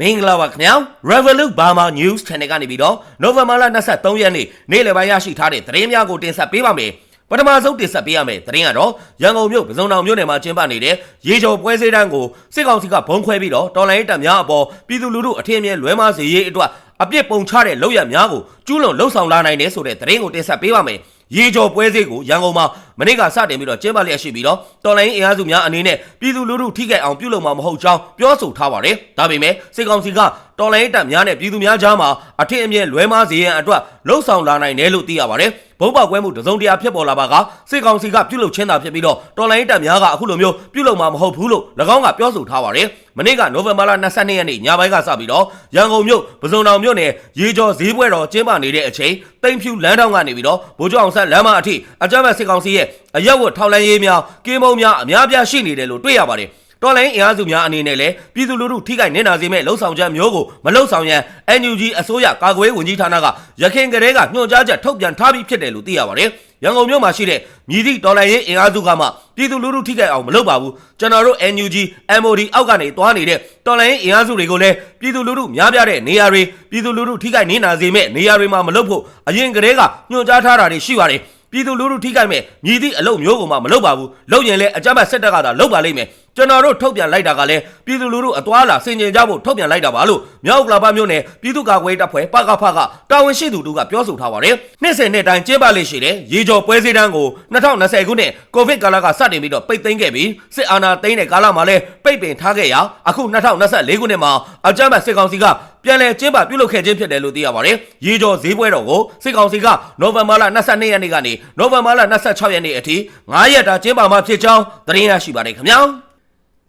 မင်္ဂလာပါခင်ဗျာ Revolut Burma News Channel ကနေပြီးတော့ November 23ရက်နေ့နေ့လယ်ပိုင်းရရှိထားတဲ့သတင်းများကိုတင်ဆက်ပေးပါမယ်ပထမဆုံးတင်ဆက်ပေးရမယ်သတင်းကတော့ရန်ကုန်မြို့ပစုံတောင်မြို့နယ်မှာကျင်းပနေတဲ့ရေကျော်ပွဲစည်းတန်းကိုစစ်ကောင်စီကဘုံခွဲပြီးတော့တော်လိုင်းတပ်များအပေါ်ပြည်သူလူထုအထင်မြဲလွဲမားစေရေးအတွက်အပြစ်ပုံချတဲ့လောက်ရများကိုကျူးလွန်လှုပ်ဆောင်လာနိုင်တယ်ဆိုတဲ့သတင်းကိုတင်ဆက်ပေးပါမယ်ရေကျော်ပွဲစည်းကိုရန်ကုန်မှာ မနေ့ကစတင်ပြီးတော့ကျင်းပလျက်ရှိပြီးတော့တော်လိုင်းအင်အားစုများအနေနဲ့ပြည်သူလူထုထိခိုက်အောင်ပြုလုပ်မှာမဟုတ်ကြောင်းပြောဆိုထားပါတယ်ဒါပေမဲ့စစ်ကောင်စီကတော်လိုင်းတပ်များနဲ့ပြည်သူများကြားမှာအထင်အမြဲလွဲမားစေရန်အတွက်လှုပ်ဆောင်လာနိုင်တယ်လို့သိရပါတယ်ဘုံပေါက်ကွဲမှုတစုံတရာဖြစ်ပေါ်လာပါကစစ်ကောင်စီကပြုလုပ်ချင်းတာဖြစ်ပြီးတော့တော်လိုင်းတပ်များကအခုလိုမျိုးပြုလုပ်မှာမဟုတ်ဘူးလို့၎င်းကပြောဆိုထားပါတယ်မနေ့ကနိုဝင်ဘာလ22ရက်နေ့ညပိုင်းကစပြီးတော့ရန်ကုန်မြို့ပစုံတောင်မြို့နယ်ရေကျော်ဈေးပွဲတော်ကျင်းပနေတဲ့အချိန်တိမ်ဖြူလမ်းတောင်းကနေပြီးတော့ဗိုလ်ချုပ်အောင်ဆန်းလမ်းမအထိအကြမ်းဖက်စစ်ကောင်စီရဲ့အရက်ဝတ်ထောက်လန်းရေးများကင်းမုံများအများပြားရှိနေတယ်လို့တွေ့ရပါတယ်တော်လိုင်းအင်အားစုများအနေနဲ့လည်းပြည်သူလူထုထိခိုက်နေနာစေမဲ့လှုံ့ဆော်ချက်မျိုးကိုမလှုံ့ဆော်ရန် NUG အစိုးရကာကွယ်ဝန်ကြီးဌာနကရခိုင်ကလေးကညွှန်ကြားချက်ထုတ်ပြန်ထားပြီးဖြစ်တယ်လို့သိရပါတယ်။ရန်ကုန်မြို့မှာရှိတဲ့မြည်သည့်တော်လိုင်းရေးအင်အားစုကမှပြည်သူလူထုထိခိုက်အောင်မလုပ်ပါဘူး။ကျွန်တော်တို့ NUG MOD အောက်ကနေသွားနေတဲ့တော်လိုင်းရေးအင်အားစုတွေကိုလည်းပြည်သူလူထုများပြားတဲ့နေရာတွေပြည်သူလူထုထိခိုက်နေနာစေမဲ့နေရာတွေမှာမလုပ်ဖို့အရင်ကတည်းကညွှန်ကြားထားတာတွေရှိပါတယ်။ ပြည်သူလူထုထိခိုက်မဲ့မြည်သည့်အလုပ်မျိုးကိုမှမလုပ်ပါဘူးလုပ်ရင်လည်းအကြမ်းဖက်စစ်တပ်ကသာလုပ်ပါလိမ့်မယ် ကျွန်တော်တို့ထုတ်ပြန်လိုက်တာကလည်းပြည်သူလူထုအသွာလာဆင်ခြင်ကြဖို့ထုတ်ပြန်လိုက်တာပါလို့မြောက်ကလာပမျိုးနဲ့ပြည်သူ့ကာကွယ်ရေးတပ်ဖွဲ့ပကဖကတာဝန်ရှိသူတို့ကပြောဆိုထားပါတယ်နှစ်စဉ်နှစ်တိုင်းကျင်းပလေရှိတဲ့ရေကျော်ပွဲစည်းတန်းကို2020ခုနှစ်ကိုဗစ်ကာလကစတင်ပြီးတော့ပိတ်သိမ်းခဲ့ပြီးစစ်အာဏာသိမ်းတဲ့ကာလမှာလည်းပိတ်ပင်ထားခဲ့ရာအခု2024ခုနှစ်မှာအကြမ်းဖက်စစ်ကောင်စီကပြန်လည်ကျင်းပပြုလုပ်ခဲ့ခြင်းဖြစ်တယ်လို့သိရပါတယ်။ရေကျော်ဈေးပွဲတော်ကိုစစ်ကောင်စီကနိုဝင်ဘာလ22ရက်နေ့ကနေနိုဝင်ဘာလ26ရက်နေ့အထိ9ရက်တာကျင်းပမှာဖြစ်ကြောင်းသတင်းရရှိပါတယ်ခင်ဗျာ။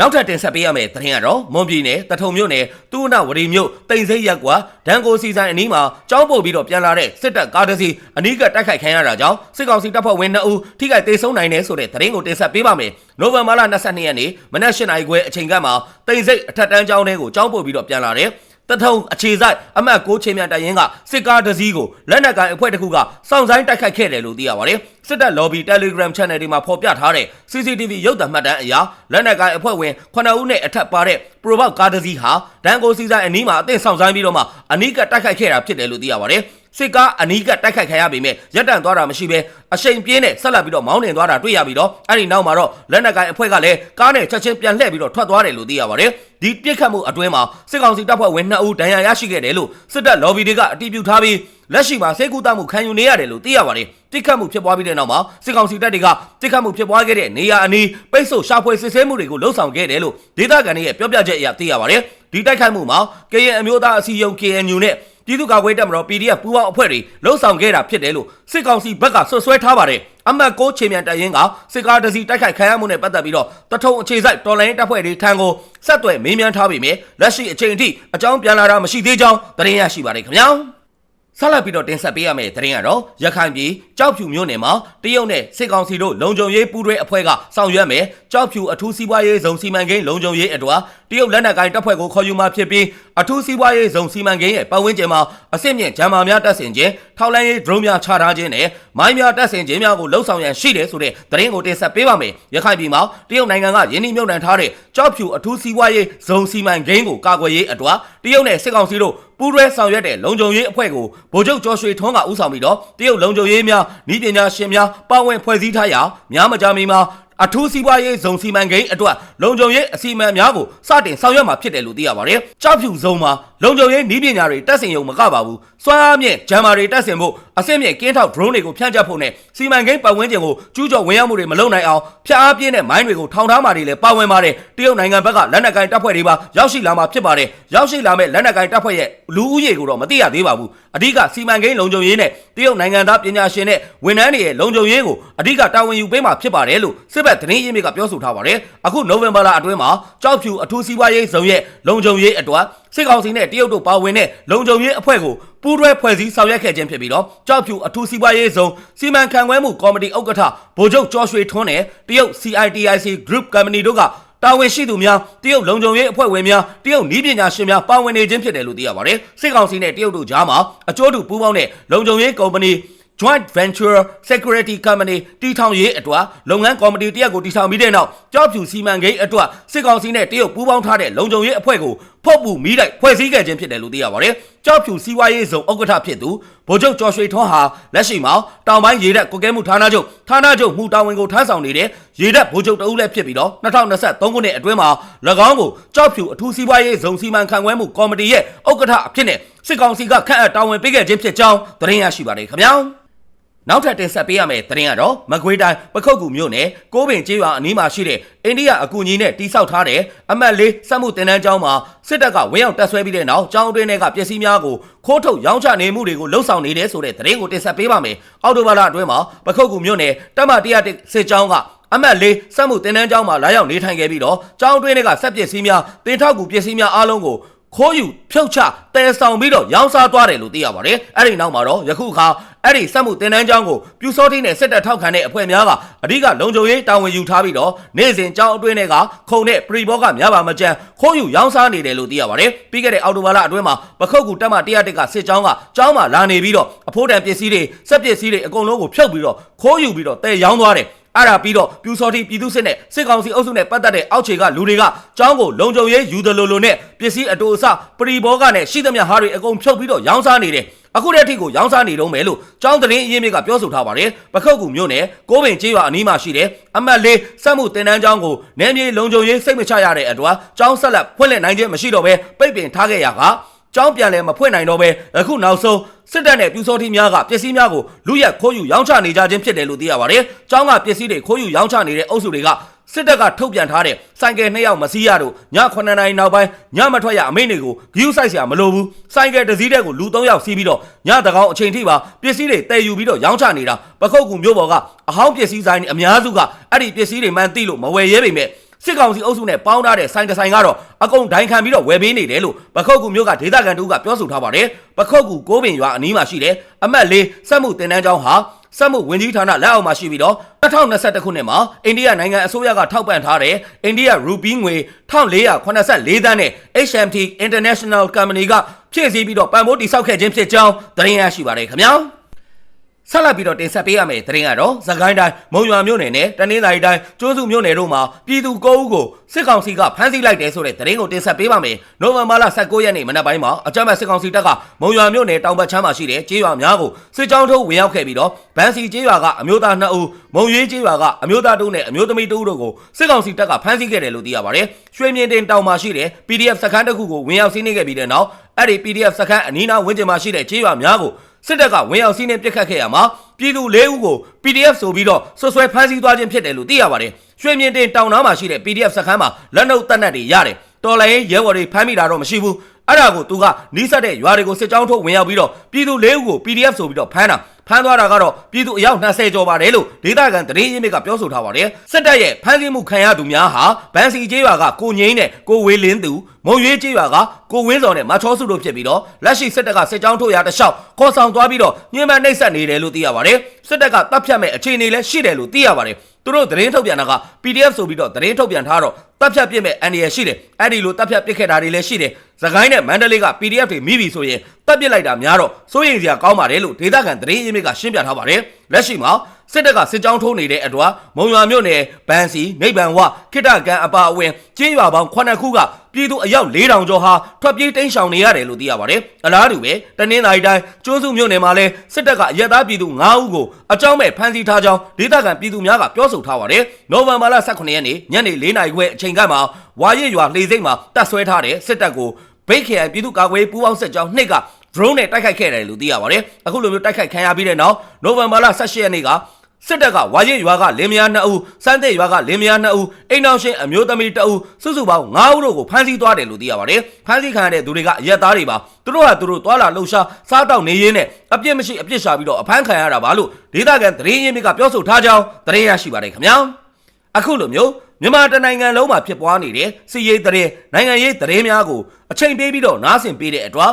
နောက်ထပ်တင်ဆက်ပေးရမယ့်သတင်းကတော့မွန်ပြည်နယ်တထုံမြို့နယ်တူနဝရီမြို့တိန်စိတ်ရက်ကွာဒန်ကိုစီဆိုင်အနီးမှာကြောင်းပို့ပြီးတော့ပြန်လာတဲ့စစ်တပ်ကားတစ်စီးအနီးကတိုက်ခိုက်ခံရတာကြောင့်စစ်ကောင်စီတပ်ဖွဲ့ဝင်2ဦးထိခိုက်ဒေဆုံးနိုင်တယ်ဆိုတဲ့သတင်းကိုတင်ဆက်ပေးပါမယ်။နိုဝင်ဘာလ22ရက်နေ့မနက်၈နာရီခွဲအချိန်ကမှတိန်စိတ်အထက်တန်းကျောင်းထဲကိုကြောင်းပို့ပြီးတော့ပြန်လာတဲ့ တထုံအခြေဆိုင်အမှတ်6ချင်းမြန်တရင်ကစစ်ကားတစ်စီးကိုလက်နက်ကိုင်အဖွဲ့တစ်ခုကစောင့်ဆိုင်တိုက်ခိုက်ခဲ့တယ်လို့သိရပါတယ်။စစ်တပ် lobby Telegram channel တွေမှာဖော်ပြထားတဲ့ CCTV ရုပ်သံမှတ်တမ်းအရလက်နက်ကိုင်အဖွဲ့ဝင်9ဦးနဲ့အထက်ပါတဲ့ Probox ကားတစ်စီးဟာဒန်ကိုစီဆိုင်အနီးမှာအသင့်ဆောင်ဆိုင်ပြီးတော့မှအနီးကတိုက်ခိုက်ခဲ့တာဖြစ်တယ်လို့သိရပါတယ်။ စစ်ကားအနီးကတိုက်ခိုက်ခံရပေမဲ့ရပ်တန့်သွားတာမရှိဘဲအရှိန်ပြင်းနဲ့ဆက်လက်ပြီးတော့မောင်းနှင်သွားတာတွေ့ရပြီးတော့အဲ့ဒီနောက်မှာတော့လက်နက်ကိုင်အဖွဲ့ကလည်းကားနဲ့ချက်ချင်းပြန်လှည့်ပြီးတော့ထွက်သွားတယ်လို့သိရပါတယ်ဒီပြစ်ခတ်မှုအတွင်းမှာစစ်ကောင်စီတပ်ဖွဲ့ဝင်2ဦးဒဏ်ရာရရှိခဲ့တယ်လို့စစ်တပ် lobby တွေကအတည်ပြုထားပြီးလက်ရှိမှာစေကူတမှုခံယူနေရတယ်လို့သိရပါတယ်တိခတ်မှုဖြစ်ပွားပြီးတဲ့နောက်မှာစစ်ကောင်စီတပ်တွေကတိခတ်မှုဖြစ်ပွားခဲ့တဲ့နေရာအနီးပိတ်ဆို့ရှာဖွေစစ်ဆေးမှုတွေကိုလှုံ့ဆော်ခဲ့တယ်လို့ဒေသခံတွေရဲ့ပြောပြချက်အရသိရပါတယ်ဒီတိုက်ခိုက်မှုမှာ KN အမျိုးသားအစည်းအရုံး KNU နဲ့ ပြည်သူ့ကာကွယ်တပ်မတော် PDF ပူးပေါင်းအဖွဲ့တွေလှုံ့ဆော်ခဲ့တာဖြစ်တယ်လို့စစ်ကောင်စီဘက်ကဆွဆွဲထားပါတယ်အမတ်ကိုချေမြန်တရင်ကစစ်ကားတစီတိုက်ခိုက်ခံရမှုနဲ့ပတ်သက်ပြီးတော့တထုံအခြေစိုက်တော်လိုင်းတပ်ဖွဲ့တွေထံကိုဆက်သွယ်မေးမြန်းထားပေမဲ့လက်ရှိအချိန်အထိအကြောင်းပြန်လာတာမရှိသေးကြောင်းသတင်းရရှိပါတယ်ခင်ဗျာ ဆက်လက်ပြီးတော့တင်ဆက်ပေးရမယ့်သတင်းကတော့ရခိုင်ပြည်ကြောက်ဖြူမြို့နယ်မှာတရုတ်နဲ့စစ်ကောင်စီတို့လုံခြုံရေးပူးတွဲအဖွဲ့ကဆောင်ရွက်မယ်ကြောက်ဖြူအထူးစီးပွားရေးဇုံစီမံကိန်းလုံခြုံရေးအတွက်တရုတ်လက်နက်ကိုင်တပ်ဖွဲ့ကိုခေါ်ယူมาဖြစ်ပြီးအထူးစီးပွားရေးဇုံစီမံကိန်းရဲ့ပတ်ဝန်းကျင်မှာအစစ်မြင့်ဂျမ်မာများတပ်ဆင်ခြင်းထောက်လန်းရေးဒရုန်းများချထားခြင်းနဲ့မိုင်းများတပ်ဆင်ခြင်းများကိုလှုံ့ဆော်ရန်ရှိတယ်ဆိုတဲ့သတင်းကိုတင်ဆက်ပေးပါမယ်ရခိုင်ပြည်မှာတရုတ်နိုင်ငံကယင်းနှိမ့်မြုပ်နှံထားတဲ့ကြောက်ဖြူအထူးစီးပွားရေးဇုံစီမံကိန်းကိုကာကွယ်ရေးအတွက်တရုတ်နဲ့စစ်ကောင်စီတို့ ပူးတွဲဆောင်ရွက်တဲ့လုံခြုံရေးအဖွဲ့ကိုဗိုလ်ချုပ်ကျော်ရွှေထွန်းကဦးဆောင်ပြီးတော့တရုတ်လုံခြုံရေးများဤပညာရှင်များပါဝင်ဖွဲ့စည်းထားရာများမကြမီမှာအထူးစီးပွားရေးဇုံစီမံကိန်းအတွက်လုံခြုံရေးအစီအမံများကိုစတင်ဆောင်ရွက်မှာဖြစ်တယ်လို့သိရပါတယ်။ကြောက်ဖြူဇုံမှာ လုံခြုံရေးဤပညာတွေတက်ဆင်ရုံမကပါဘူး။စွမ်းအားမြင့်ဂျမ်မာတွေတက်ဆင်ဖို့အဆင့်မြင့်ကင်းထောက် drone တွေကိုဖြန့်ကျက်ဖို့နဲ့စီမံကိန်းပတ်ဝန်းကျင်ကိုကျူးကျော်ဝင်ရောက်မှုတွေမလုပ်နိုင်အောင်ဖျက်အားပြင်းတဲ့မိုင်းတွေကိုထောင်ထားမှတွေလည်းပါဝင်ပါတယ်။တရုတ်နိုင်ငံဘက်ကလက်နက်ကိုင်တပ်ဖွဲ့တွေပါရောက်ရှိလာမှာဖြစ်ပါတယ်။ရောက်ရှိလာမဲ့လက်နက်ကိုင်တပ်ဖွဲ့ရဲ့လူဦးရေကိုတော့မသိရသေးပါဘူး။အဓိကစီမံကိန်းလုံခြုံရေးနဲ့တရုတ်နိုင်ငံသားပညာရှင်နဲ့ဝန်ထမ်းတွေရဲ့လုံခြုံရေးကိုအဓိကတာဝန်ယူပေးမှာဖြစ်ပါတယ်လို့စစ်ဘက်သတင်းရင်းမြစ်ကပြောဆိုထားပါတယ်။အခုနိုဝင်ဘာလအတွင်းမှာကြောက်ဖြူအထူးစီးပွားရေးဇုံရဲ့လုံခြုံရေးအတွက် စစ်ကောင်စီနဲ့တရုတ်တို့ပါဝင်တဲ့လုံခြုံရေးအဖွဲ့ကိုပူးတွဲဖွဲ့စည်းဆောင်ရွက်ခဲ့ခြင်းဖြစ်ပြီးတော့ကြောက်ဖြူအထူးစီးပွားရေးဇုံစီမံခန့်ခွဲမှုကော်မတီဥက္ကဋ္ဌဗိုလ်ချုပ်ကျော်ရွှေထွန်းနဲ့တရုတ် CITIC Group Company တို့ကတာဝန်ရှိသူများတရုတ်လုံခြုံရေးအဖွဲ့ဝင်များတရုတ်နည်းပညာရှင်များပါဝင်နေခြင်းဖြစ်တယ်လို့သိရပါတယ်စစ်ကောင်စီနဲ့တရုတ်တို့ကြားမှာအကျိုးတူပူးပေါင်းတဲ့လုံခြုံရေးကုမ္ပဏီ Joint Venture Security Company တီထောင်ရေးအတွက်လုပ်ငန်းကော်မတီတရက်ကိုတီထောင်ပြီးတဲ့နောက်ကြောက်ဖြူစီမံကိန်းအတွက်စစ်ကောင်စီနဲ့တရုတ်ပူးပေါင်းထားတဲ့လုံခြုံရေးအဖွဲ့ကို ဖုတ်ပူမိတိုက်ဖွဲ့စည်းခဲ့ခြင်းဖြစ်တယ်လို့သိရပါတယ်။ကြောက်ဖြူစီးပွားရေးဆောင်ဥက္ကဋ္ဌဖြစ်သူဗိုလ်ချုပ်ကျော်ရွှေထွန်းဟာလက်ရှိမှာတောင်ပိုင်းရေတပ်ကွက်ကဲမှုဌာနချုပ်ဌာနချုပ်မှုတာဝန်ကိုထမ်းဆောင်နေတဲ့ရေတပ်ဗိုလ်ချုပ်တဦးလည်းဖြစ်ပြီးတော့2023ခုနှစ်အတွင်းမှာ၎င်းကိုကြောက်ဖြူအထူးစီးပွားရေးဆောင်စီမံခန့်ခွဲမှုကော်မတီရဲ့ဥက္ကဋ္ဌအဖြစ်နဲ့စစ်ကောင်စီကခန့်အပ်တာဝန်ပေးခဲ့ခြင်းဖြစ်ကြောင်းသတင်းရရှိပါတယ်ခင်ဗျာ။ နောက်ထပ်တင်ဆက်ပေးရမယ့်သတင်းကတော့မကွေးတိုင်းပခုတ်ကူမြို့နယ်ကိုးပင်ကျေးရွာအနီးမှာရှိတဲ့အိန္ဒိယအကူအညီနဲ့တိစောက်ထားတဲ့အမတ်လေးစက်မှုတင်တန်းကျောင်းမှာစစ်တပ်ကဝင်းရောက်တက်ဆွဲပြီးတဲ့နောက်ကျောင်းအတွင်းတွေကပစ္စည်းများကိုခိုးထုတ်ရောင်းချနေမှုတွေကိုလှုံ့ဆော်နေတယ်ဆိုတဲ့သတင်းကိုတင်ဆက်ပေးပါမယ်။အော်တိုဘာလအတွင်းမှာပခုတ်ကူမြို့နယ်တပ်မ101စစ်ကြောင်းကအမတ်လေးစက်မှုတင်တန်းကျောင်းမှာလာရောက်နေထိုင်ခဲ့ပြီးတော့ကျောင်းအတွင်းတွေကစက်ပစ္စည်းများတင်ထောက်ကူပစ္စည်းများအားလုံးကို ခိုးယူဖြုတ်ချတဲဆောင်ပြီးတော့ရောင်းစားသွားတယ်လို့သိရပါတယ်။အဲ့ဒီနောက်မှာတော့ယခုအခါအဲ့ဒီစက်မှုတင်တန်းကျောင်းကိုပြူစောတိနဲ့စစ်တပ်ထောက်ခံတဲ့အဖွဲ့များကအဓိကလုံခြုံရေးတာဝန်ယူထားပြီးတော့နေ့စဉ်ကျောင်းအတွင်းတွေကခုံတဲ့ပရိဘောကများပါမကြမ်းခိုးယူရောင်းစားနေတယ်လို့သိရပါတယ်။ပြီးခဲ့တဲ့အောက်တိုဘာလအတွင်းမှာပခုတ်ကူတက်မ101ကစစ်ကြောင်းကကျောင်းမှာလာနေပြီးတော့အဖိုးတန်ပစ္စည်းတွေစက်ပစ္စည်းတွေအကုန်လုံးကိုဖြုတ်ပြီးတော့ခိုးယူပြီးတော့တဲရောင်းသွားတယ်။ အဲ့ဒါပြီးတော့ပြူစော်တီပြည်သူစစ်နဲ့စစ်ကောင်စီအုပ်စုနဲ့ပတ်သက်တဲ့အောက်ခြေကလူတွေကကျောင်းကိုလုံခြုံရေးယူတယ်လို့လို့နဲ့ပစ္စည်းအတူအဆပရိဘောကနဲ့ရှိသမျှဟာတွေအကုန်ဖြုတ်ပြီးတော့ရောင်းစားနေတယ်အခုတည်းအထိကိုရောင်းစားနေတော့မယ်လို့ကျောင်းသတင်းအရင်းမြစ်ကပြောဆိုထားပါတယ်ပခုတ်ကူမြို့နယ်ကိုးပင်ကျေးရွာအနီးမှာရှိတဲ့အမတ်လေးစက်မှုတင်တန်းကျောင်းကိုနယ်မြေလုံခြုံရေးစိတ်မချရတဲ့အတွက်ကျောင်းဆက်လက်ဖွင့်လှစ်နိုင်ခြင်းမရှိတော့ဘဲပိတ်ပင်ထားခဲ့ရက ကျောင်းပြန်လဲမဖွင့်နိုင်တော့ပဲအခုနောက်ဆုံးစစ်တပ်နဲ့ပြူစောတိများကပစ္စည်းများကိုလူရက်ခိုးယူရောင်းချနေကြခြင်းဖြစ်တယ်လို့သိရပါတယ်။ကျောင်းကပစ္စည်းတွေခိုးယူရောင်းချနေတဲ့အုပ်စုတွေကစစ်တပ်ကထုတ်ပြန်ထားတဲ့စိုင်ကယ်နှစ်ယောက်မစီးရတို့ည9နာရီနောက်ပိုင်းညမထွက်ရအမိန့်တွေကိုဂယူးဆိုင်ဆရာမလိုဘူး။စိုင်ကယ်တစ်စီးတဲ့ကိုလူ3ယောက်စီးပြီးတော့ညတကောင်အချိန်ထိပါပစ္စည်းတွေတည်ယူပြီးတော့ရောင်းချနေတာပခုတ်ကူမျိုးပေါ်ကအဟောင်းပစ္စည်းဆိုင်အများစုကအဲ့ဒီပစ္စည်းတွေမှန်သိလို့မဝယ်ရဲပေမဲ့ စစ်ကောင်စီအုပ်စုနဲ့ပေါင်းထားတဲ့ဆိုင်တစ်ဆိုင်ကတော့အကုန်ဒိုင်ခံပြီးတော့ဝယ်ပေးနေတယ်လို့ပခုတ်ကူမျိုးကဒေသခံတူကပြောဆိုထားပါတယ်ပခုတ်ကူကိုးပင်ရွာအနီးမှာရှိတယ်အမတ်လေးစက်မှုတင်တန်းကျောင်းဟာစက်မှုဝင်ကြီးဌာနလက်အောက်မှာရှိပြီးတော့2021ခုနှစ်မှာအိန္ဒိယနိုင်ငံအစိုးရကထောက်ပံ့ထားတဲ့အိန္ဒိယရူပီးငွေ1484သန်းနဲ့ HMT International Company ကဖြည့်ဆည်းပြီးတော့ပံ့ပိုးတိစောက်ခဲ့ခြင်းဖြစ်ကြောင်းသတင်းရရှိပါတယ်ခင်ဗျာ ဆက်လက်ပြီးတော့တင်ဆက်ပေးရမယ့်သတင်းကတော့သခိုင်းတိုင်းမုံရွာမြို့နယ်နဲ့တနင်္သာရီတိုင်းကျိုးစုမြို့နယ်တို့မှာပြည်သူ9ဦးကိုစစ်ကောင်စီကဖမ်းဆီးလိုက်တယ်ဆိုတဲ့သတင်းကိုတင်ဆက်ပေးပါမယ်။နိုဝင်ဘာလ19ရက်နေ့မနက်ပိုင်းမှာအကြမ်းဖက်စစ်ကောင်စီတပ်ကမုံရွာမြို့နယ်တောင်ဘက်ချမ်းမှာရှိတဲ့ကျေးရွာများကိုစစ်ကြောင်းထုတ်ဝင်ရောက်ခဲ့ပြီးတော့ဗန်စီကျေးရွာကအမျိုးသား2ဦးမုံရွေးကျေးရွာကအမျိုးသား2ဦးနဲ့အမျိုးသမီး2ဦးတို့ကိုစစ်ကောင်စီတပ်ကဖမ်းဆီးခဲ့တယ်လို့သိရပါတယ်။ရွှေမြင့်တင်တောင်မှာရှိတဲ့ PDF စခန်းတစ်ခုကိုဝင်ရောက်စီးနင်းခဲ့ပြီးတဲ့နောက်အဲ့ဒီ PDF စခန်းအနီးနားဝန်းကျင်မှာရှိတဲ့ကျေးရွာများကို စစ်တပ်ကဝင်ရောက်စီးနှင်းပစ်ခတ်ခဲ့ရမှာပြည်သူ၄ဦးကို PDF ဆိုပြီးတော့ဆွဆွဲဖမ်းဆီးသွားခြင်းဖြစ်တယ်လို့သိရပါတယ်။ရွှေမြင့်တင်တောင်နားမှာရှိတဲ့ PDF စခန်းမှာလက်နုပ်တပ်နက်တွေရတယ်။တော်လိုင်းရဲဘော်တွေဖမ်းမိတာတော့မရှိဘူး။အဲ့ဒါကိုသူကနီးစပ်တဲ့ရွာတွေကိုစစ်ကြောင်းထုတ်ဝင်ရောက်ပြီးတော့ပြည်သူ၄ဦးကို PDF ဆိုပြီးတော့ဖမ်းတာ ဖမ်းသွားတာကတော့ပြည်သူအယောက်20ကျော်ပါတယ်လို့ဒေသခံသတင်းရင်းမြစ်ကပြောဆိုထားပါတယ်စစ်တပ်ရဲ့ဖမ်းဆီးမှုခံရသူများဟာဗန်စီကျေးရွာကကိုငိမ့်နဲ့ကိုဝေလင်းသူမုံရွေးကျေးရွာကကိုဝင်းစော်နဲ့မချောစုတို့ဖြစ်ပြီးတော့လက်ရှိစစ်တပ်ကစစ်ကြောင်းထုတ်ရတလျှောက်ခေါ်ဆောင်သွားပြီးတော့ညှဉ်းပန်းနှိပ်စက်နေတယ်လို့သိရပါတယ်စစ်တပ်ကတပ်ဖြတ်မဲ့အခြေအနေလည်းရှိတယ်လို့သိရပါတယ်သူတို့သတင်းထုတ်ပြန်တာက PDF ဆိုပြီးတော့သတင်းထုတ်ပြန်ထားတော့ တပ်ဖြတ်ပြစ်မဲ့အန်ဒီရရှိတယ်အဲ့ဒီလိုတပ်ဖြတ်ပြစ်ခဲ့တာတွေလည်းရှိတယ်သခိုင်းနဲ့မန္တလေးက PDF တွေမိပြီဆိုရင်တပ်ပစ်လိုက်တာများတော့စိုးရိမ်စရာကောင်းပါတယ်လို့ဒေသခံသတင်းရင်းမြစ်ကရှင်းပြထားပါတယ်လက်ရှိမှာ စစ်တပ်ကစစ်ကြောင်းထိုးနေတဲ့အတွက်မုံရွာမြို့နယ်ဗန်စီနိဗ္ဗာန်ဝခိတကန်အပါအဝင်ကျင်းရွာပေါင်း9ခုကပြည်သူအယောက်4000ကျော်ဟာထွက်ပြေးတိမ်းရှောင်နေရတယ်လို့သိရပါတယ်အလားတူပဲတနင်္သာရီတိုင်းကျွန်းစုမြို့နယ်မှာလည်းစစ်တပ်ကအရက်သားပြည်သူ9ဦးကိုအကြောင်းမဲ့ဖမ်းဆီးထားကြောင်းဒေသခံပြည်သူများကပြောဆိုထားပါတယ်နိုဝင်ဘာလ18ရက်နေ့ညနေ4နာရီခွဲအချိန်ကမှဝါရစ်ရွာလှေစိတ်မှာတပ်ဆွဲထားတဲ့စစ်တပ်ကိုဗိတ်ခရိုင်ပြည်သူ့ကာကွယ်ရေးပူးပေါင်းစစ်ကြောင်းနှစ်က drone နဲ့တိုက်ခိုက်ခဲ့တယ်လို့သိရပါတယ်။အခုလိုမျိုးတိုက်ခိုက်ခံရပြီးတဲ့နောက်နိုဝင်ဘာလ18ရက်နေ့ကစစ်တပ်ကဝါရစ်ရွာကလင်းမယား2ဦးစန်းတဲ့ရွာကလင်းမယား2ဦးအိမ်အောင်ရှင်အမျိုးသမီး2ဦးစုစုပေါင်း9ဦးတို့ကိုဖမ်းဆီးသွားတယ်လို့သိရပါတယ်။ဖမ်းဆီးခံရတဲ့သူတွေကအရက်သားတွေပါသူတို့ဟာသူတို့သွာလာလှုပ်ရှားစားတောက်နေရင်းနဲ့အပြစ်မရှိအပြစ်ရှာပြီးတော့အဖမ်းခံရတာပါလို့ဒေသခံသတင်းရင်းမြစ်ကပြောဆိုထားကြောင်းသတင်းရရှိပါတယ်ခင်ဗျာ။အခုလိုမျိုးမြန်မာတနိုင်ငံလုံးမှာဖြစ်ပွားနေတဲ့စီရေးသတင်းနိုင်ငံရေးသတင်းများကိုအချိန်ပေးပြီးတော့နားဆင်ပေးတဲ့အတွက်